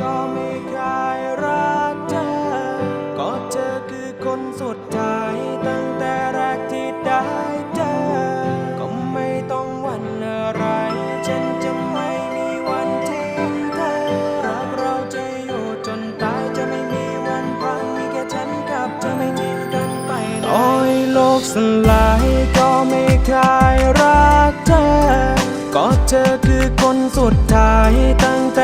ก็ไม่เคยรักเธอ ก็เธอคือคนสุดท้ายตั้งแต่แรกที่ได้เจอ ก็ไม่ต้องหวันอะไร ฉันจะไม่มีวันทิ้งเธอ รักเราจะอยู่จนตายจะไม่มีวันพังมีแค่ฉันกับเธอไม่ทิ้งกันไปโอ้ยโลกสลายก็ไม่เคยรักเธอ ก็เธอคือคนสุดท้ายตั้งแต่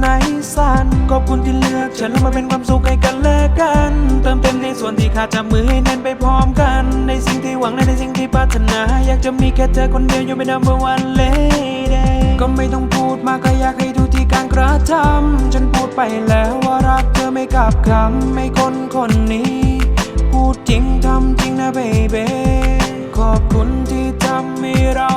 ในสั้นขอบคุณที่เลือกฉันแล้วมาเป็นความสุขให้กันและกัน เติมเต็มในส่วนที่ขาดจับมือให้แน่นไปพร้อมกัน ในสิ่งที่หวังและในสิ่งที่ปรารถนา อยากจะมีแค่เธอคนเดียวอยู่เป็น number one lady ก็ไม่ต้องพูดมากก็อยากให้ดูที่การกระทำฉันพูดไปแล้วว่ารักเธอไม่กลับคำไม่คนคนนี้ พูดจริงทำจริงนะเบเบขอบคุณที่ทำให้เรา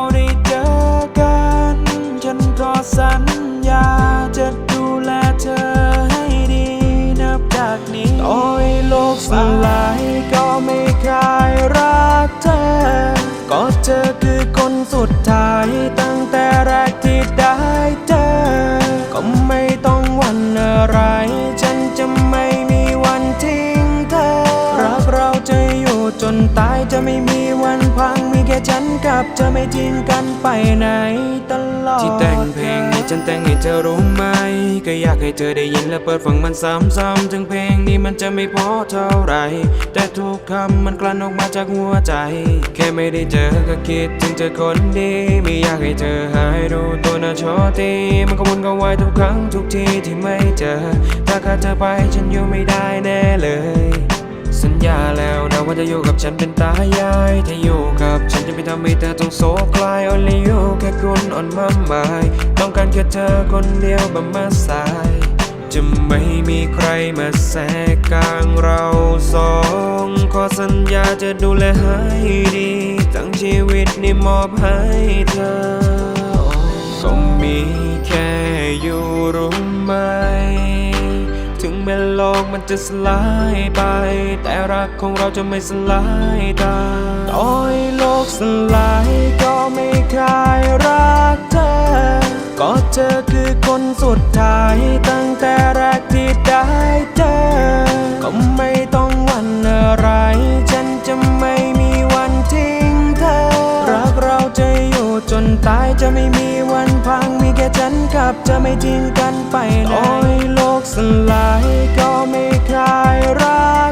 ากนี้โอ้ยโลกสลายก็ไม่เคยรักเธอ ก็เธอคือคนสุดท้ายตั้งแต่แรกที่ได้เจอ ก็ไม่ต้องหวันอะไร ฉันจะไม่มีวันทิ้งเธอ รักเราจะอยู่จนตายจะไม่มีวันพัง แค่ฉันกับเธอไม่ทิ้งกันไปไหนตลอดที่แต่งเพลงนี้ฉันแต่งให้เธอรู้ไหม ก็อยากให้เธอได้ยินและเปิดฟังมันซ้ำๆถึงเพลงนี้มันจะไม่พอเท่าไร แต่ทุกคำมันกลั่นออกมาจากหัวใจ แค่ไม่ได้เจอก็คิดถึงเธอคนดี ไม่อยากให้เธอหายรู้ตัวนะโชตีมันก็วนก็วายทุกครั้งทุกทีที่ไม่เจอ ถ้าขาดเธอไปฉันอยู่ไม่ได้แน่เลย สัญญาแล้ว ว่าจะอยู่กับฉันเป็นตายายถ้าอยู่กับฉันจะไม่ทำให้เธอต้องโศกคลาย only you แค่คุณอ่อนมาหมายต้องการแค่เธอคนเดียวบำมาสาย จะไม่มีใครมาแทรกกลางเราสองขอสัญญาจะดูแลให้ดี ทั้งชีวิตนี่มอบให้เธอ จะสลายไป แต่รักของเราจะไม่สลายตามโอ้ยโลกสลายก็ไม่เคยรักเธอ ก็เธอคือคนสุดท้ายตั้งแต่แรกที่ได้เจอ ก็ไม่ต้องหวันอะไร ฉันจะไม่มีวันทิ้งเธอ รักเราจะอยู่จนตายจะไม่มีวันพังมีแค่ฉันกับเธอไม่ทิ้งกันไปไหนโอ้ยโลกสลายก็ไม่